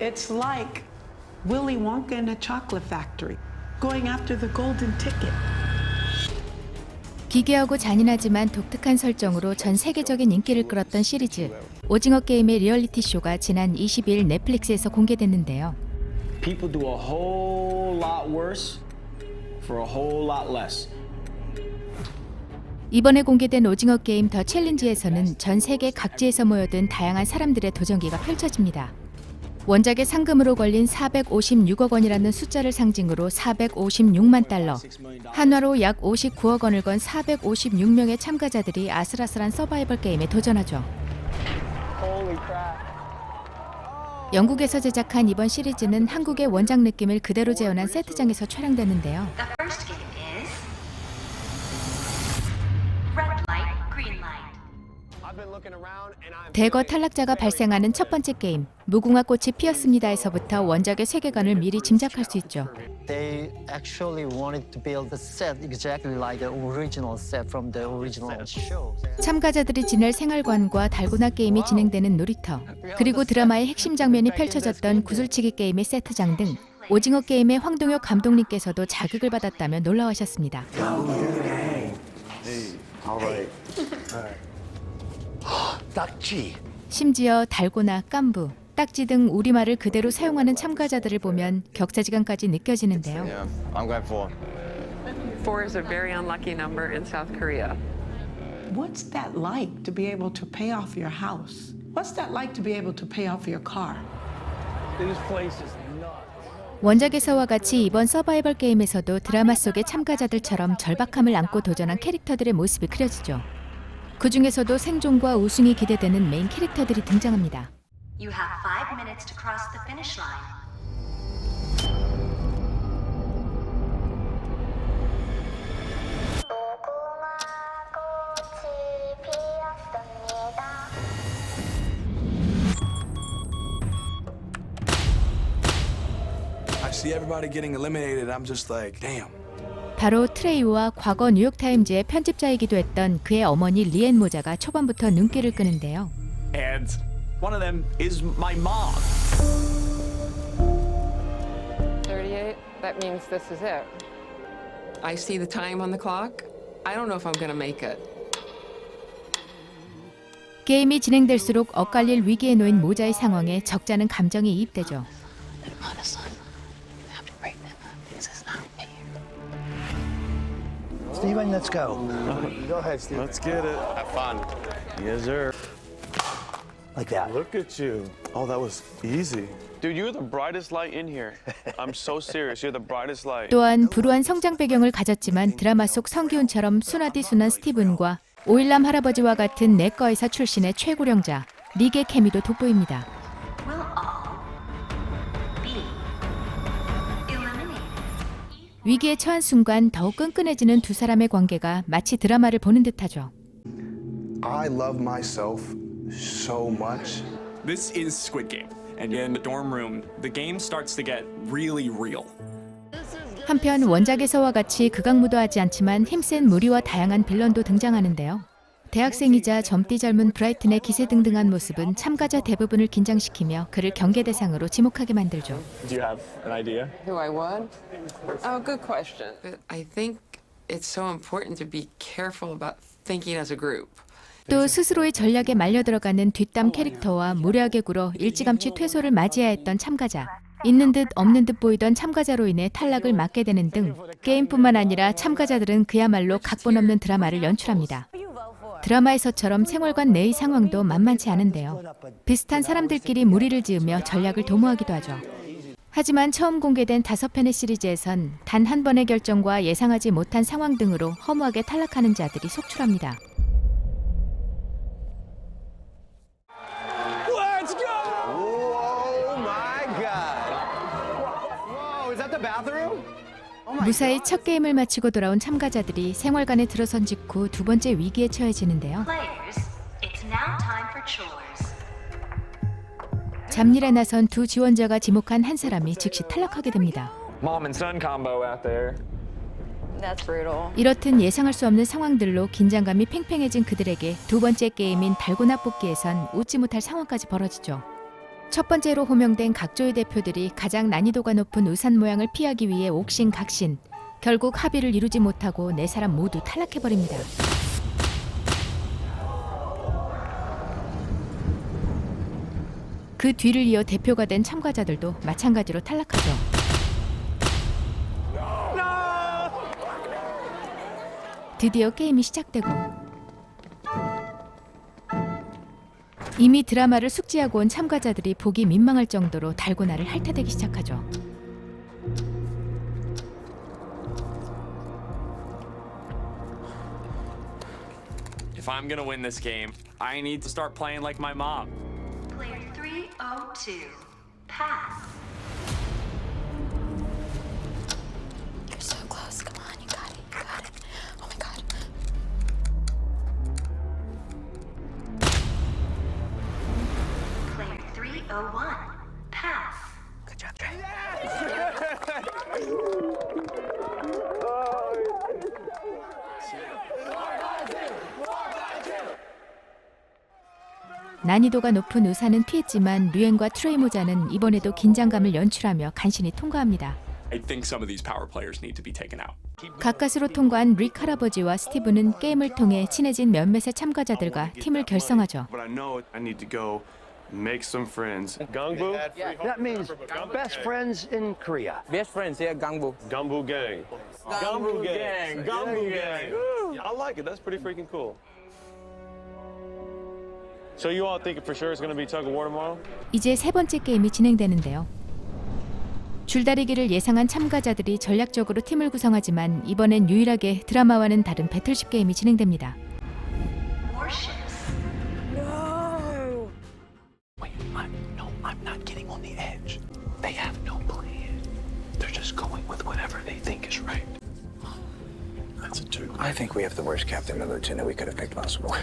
It's like Willy Wonka in a chocolate factory, going after the golden ticket. 기괴하고 잔인하지만 독특한 설정으로 전 세계적인 인기를 끌었던 시리즈 오징어 게임의 리얼리티 쇼가 지난 20일 넷플릭스에서 공개됐는데요. People do a whole lot worse for a whole lot less. 이번에 공개된 오징어 게임 더 챌린지에서는 전 세계 각지에서 모여든 다양한 사람들의 도전기가 펼쳐집니다. 원작의 상금으로 걸린 456억 원이라는 숫자를 상징으로 456만 달러, 한화로 약 59억 원을 건 456명의 참가자들이 아슬아슬한 서바이벌 게임에 도전하죠. 영국에서 제작한 이번 시리즈는 한국의 원작 느낌을 그대로 재현한 세트장에서 촬영됐는데요. 대거 탈락자가 발생하는 첫 번째 게임 무궁화 꽃이 피었습니다에서부터 원작의 세계관을 미리 짐작할 수 있죠. They actually wanted to build the set exactly like the original set from the original show. 참가자들이 지낼 생활관과 달고나 게임이 진행되는 놀이터, 그리고 드라마의 핵심 장면이 펼쳐졌던 구슬치기 게임의 세트장 등 오징어 게임의 황동혁 감독님께서도 자극을 받았다며 놀라워하셨습니다. 딱지. 심지어 달고나, 깐부, 딱지 등 우리말을 그대로 사용하는 참가자들을 보면 격차지감까지 느껴지는데요. Yeah, I'm glad for. Four is a very unlucky number in South Korea. What's that like to be able to pay off your house? What's that like to be able to pay off your car? This place is nuts. 원작에서와 같이 이번 서바이벌 게임에서도 드라마 속의 참가자들처럼 절박함을 안고 도전한 캐릭터들의 모습이 그려지죠. 그 중에서도 생존과 우승이 기대되는 메인 캐릭터들이 등장합니다. You have five minutes to cross the finish line. I see everybody getting eliminated. I'm just like, damn. 바로 트레이와 과거 뉴욕타임즈의 편집자이기도 했던 그의 어머니 리엔 모자가 초반부터 눈길을 끄는데요. And one of them is my mom. 38, that means this is it. I see the time on the clock. I don't know if I'm gonna make it. 게임이 진행될수록 엇갈릴 위기에 놓인 모자의 상황에 적잖은 감정이 이입되죠. Steven, let's go. Go ahead, Steve. Let's get it. Have fun. Yes, sir. Like that. Look at you. Oh, that was easy. Dude, you're the brightest light in here. I'm so serious. You're the brightest light. 또한 불우한 성장 배경을 가졌지만 드라마 속 성기훈처럼 순하디 순한 스티븐과 오일남 할아버지와 같은 내과 의사 출신의 최고령자 리게 케미도 돋보입니다. 위기에 처한 순간 더욱 끈끈해지는 두 사람의 관계가 마치 드라마를 보는 듯하죠. I love myself so much. This is Squid Game. And in the dorm room, the game starts to get really real. 한편 원작에서와 같이 극악무도하지 않지만 힘센 무리와 다양한 빌런도 등장하는데요. 대학생이자 젊디 젊은 브라이튼의 기세등등한 모습은 참가자 대부분을 긴장시키며 그를 경계 대상으로 지목하게 만들죠. Do you have an idea? Who I would? Oh, good question. I think it's so important to be careful about thinking as a group. 또 스스로의 전략에 말려 들어가는 뒷담 캐릭터와 무례하게 굴어 일찌감치 퇴소를 맞이해야 했던 참가자. 있는 듯 없는 듯 보이던 참가자로 인해 탈락을 맞게 되는 등 게임뿐만 아니라 참가자들은 그야말로 각본 없는 드라마를 연출합니다. 드라마에서처럼 생활관 내의 상황도 만만치 않은데요. 비슷한 사람들끼리 무리를 지으며 전략을 도모하기도 하죠. 하지만 처음 공개된 다섯 편의 시리즈에선 단 한 번의 결정과 예상하지 못한 상황 등으로 허무하게 탈락하는 자들이 속출합니다. Let's go! My god. Whoa, is that the bathroom? 무사히 첫 게임을 마치고 돌아온 참가자들이 생활관에 들어선 직후 두 번째 위기에 처해지는데요. 잡일에 나선 두 지원자가 지목한 한 사람이 즉시 탈락하게 됩니다. 이렇듯 예상할 수 없는 상황들로 긴장감이 팽팽해진 그들에게 두 번째 게임인 달고나 뽑기에선 웃지 못할 상황까지 벌어지죠. 첫 번째로 호명된 각조의 대표들이 가장 난이도가 높은 우산 모양을 피하기 위해 옥신각신. 결국 합의를 이루지 못하고 네 사람 모두 탈락해 버립니다. 그 뒤를 이어 대표가 된 참가자들도 마찬가지로 탈락하죠. 드디어 게임이 시작되고 이미 드라마를 숙지하고 온 참가자들이 보기 민망할 정도로 달고나를 핥아대기 시작하죠. If I'm gonna win this game, I need to start playing like my mom. Player 302. Pass. 난이도가 높은 우산은 피했지만 류엔과 트레이 모자는 이번에도 긴장감을 연출하며 간신히 통과합니다. 가까스로 통과한 릭 할아버지와 스티브는 게임을 통해 친해진 몇몇의 참가자들과 팀을 결성하죠. Make some friends. Gangbu? That means best friends in Korea. Best friends, yeah, Gangbu. Gumbo gang. Gumbo gang. Gumbo gang. Woo! I like it. That's pretty freaking cool. So you all think for sure it's going to be tug of war tomorrow? 이제 세 번째 게임이 진행되는데요. 줄다리기를 예상한 참가자들이 전략적으로 팀을 구성하지만 이번엔 유일하게 드라마와는 다른 배틀십 게임이 진행됩니다. Edge. They have no plan. They're just going with whatever they think is right. That's a two. I think we have the worst captain and lieutenant we could have picked possible.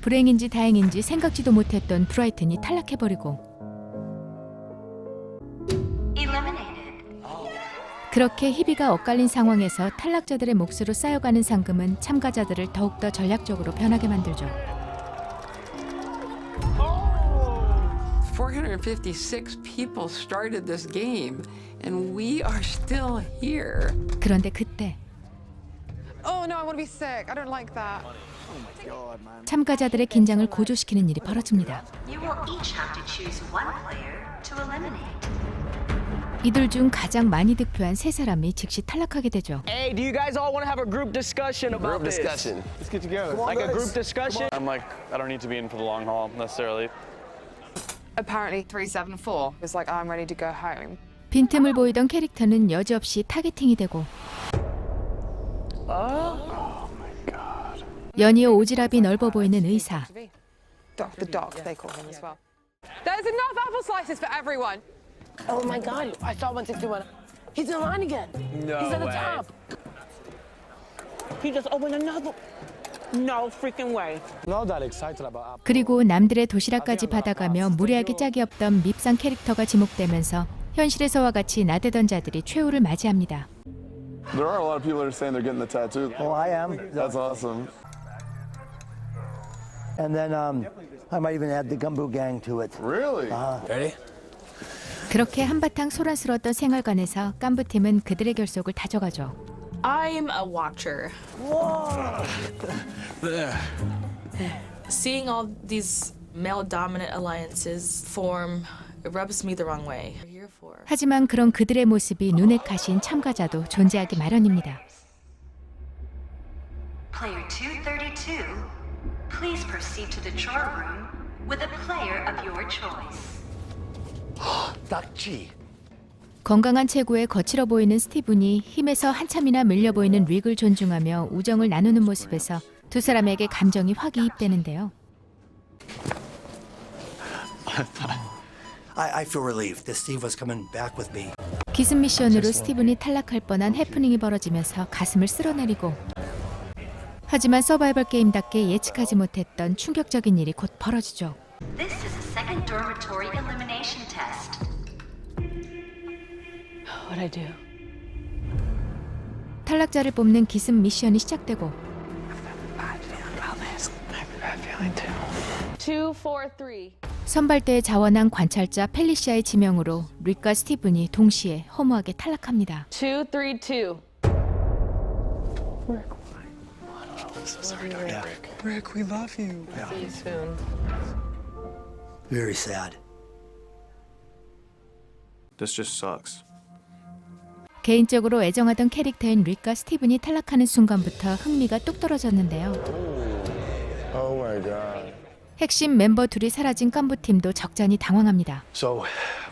불행인지 다행인지 생각지도 못했던 브라이튼이 탈락해버리고 Eliminated. 그렇게 희비가 엇갈린 상황에서 탈락자들의 몫으로 쌓여가는 상금은 참가자들을 더욱더 전략적으로 변하게 만들죠. 456 people started this game, and we are still here. 그런데 그때 Oh no, I want to be sick. I don't like that. 참가자들의 긴장을 고조시키는 일이 벌어집니다. You will each have to choose one player to eliminate. 이들 중 가장 많이 득표한 세 사람이 즉시 탈락하게 되죠. Hey, do you guys all want to have a group discussion about Group this? discussion. Let's get together. Like a group discussion? I'm like, I don't need to be in for the long haul necessarily. Apparently, 374 is like, I'm ready to go home. 빈틈을 보이던 캐릭터는 여지없이 타겟팅이 되고 연이어 오지랖이 넓어 보이는 의사 Doc, the doc, they call him as well. There's enough apple slices for everyone. Oh my god, I saw 161. He's in line again. No He's at the way. top. He just opened another. No freaking way. Not that excited about 그리고 남들의 도시락까지 받아가며 무례하게 짝이 없던 밉상 캐릭터가 지목되면서 현실에서와 같이 나대던 자들이 최후를 맞이합니다. There are a lot of people that are saying they're getting the tattoo. Oh, I am. That's awesome. And then um, I might even add the Gumbo gang to it. Really? Ready? 그렇게 한바탕 소란스러웠던 생활관에서 깐부팀은 그들의 결속을 다져가죠. I'm a watcher. Seeing all these male dominant alliances form it rubs me the wrong way. We're here for. 하지만 그런 그들의 모습이 눈에 가신 참가자도 존재하기 마련입니다. Player 232. Please proceed to the chore room with a player of your choice. 딱지. 건강한 체구에 거칠어 보이는 스티븐이 힘에서 한참이나 밀려 보이는 릭을 존중하며 우정을 나누는 모습에서 두 사람에게 감정이 확이입되는데요. I, I feel relieved that Steve was coming back with me. 기습 미션으로 스티븐이 탈락할 뻔한 해프닝이 벌어지면서 가슴을 쓸어내리고 하지만 서바이벌 게임답게 예측하지 못했던 충격적인 일이 곧 벌어지죠. This is a second dormitory elimination test. What'd I do? 탈락자를 뽑는 기습 미션이 시작되고 Two, four, three. 선발대에 자원한 관찰자 펠리시아의 지명으로 릭과 스티븐이 동시에 허무하게 탈락합니다. Two, three, two. So sorry, Dr. Rick. Rick, we love you. See you soon. Very sad. This just sucks. 개인적으로 애정하던 캐릭터인 릭과 스티븐이 탈락하는 순간부터 흥미가 뚝 떨어졌는데요. Oh. 핵심 멤버 둘이 사라진 깐부 팀도 적잖이 당황합니다. So,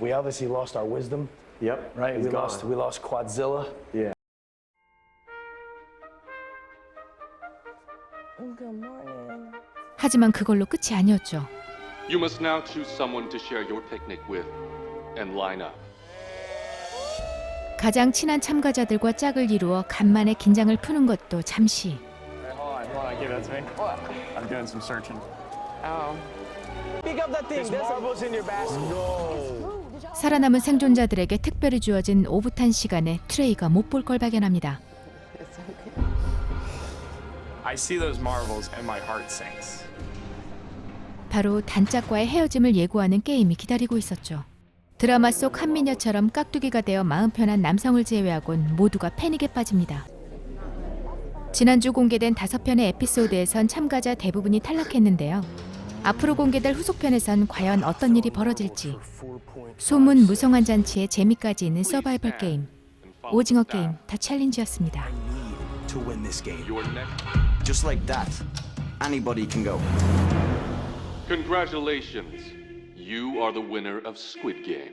we obviously lost our wisdom, Yep. right? We lost, we lost Quadzilla. Yeah. 하지만 그걸로 끝이 아니었죠. You must now choose someone to share your picnic with and line up. 가장 친한 참가자들과 짝을 이루어 간만에 긴장을 푸는 것도 잠시. Oh. 살아남은 생존자들에게 특별히 주어진 오붓한 시간에 트레이가 못 볼 걸 발견합니다. I see those marbles and my heart sinks. 바로 단짝과의 헤어짐을 예고하는 게임이 기다리고 있었죠. 드라마 속 한미녀처럼 깍두기가 되어 마음 편한 남성을 제외하곤 모두가 패닉에 빠집니다. 지난주 공개된 다섯 편의 에피소드에선 참가자 대부분이 탈락했는데요. 앞으로 공개될 후속편에선 과연 어떤 일이 벌어질지 소문 무성한 잔치에 재미까지 있는 서바이벌 게임 오징어 게임 더 챌린지였습니다. To win this game. Your next. Just like that, anybody can go. Congratulations. You are the winner of Squid Game.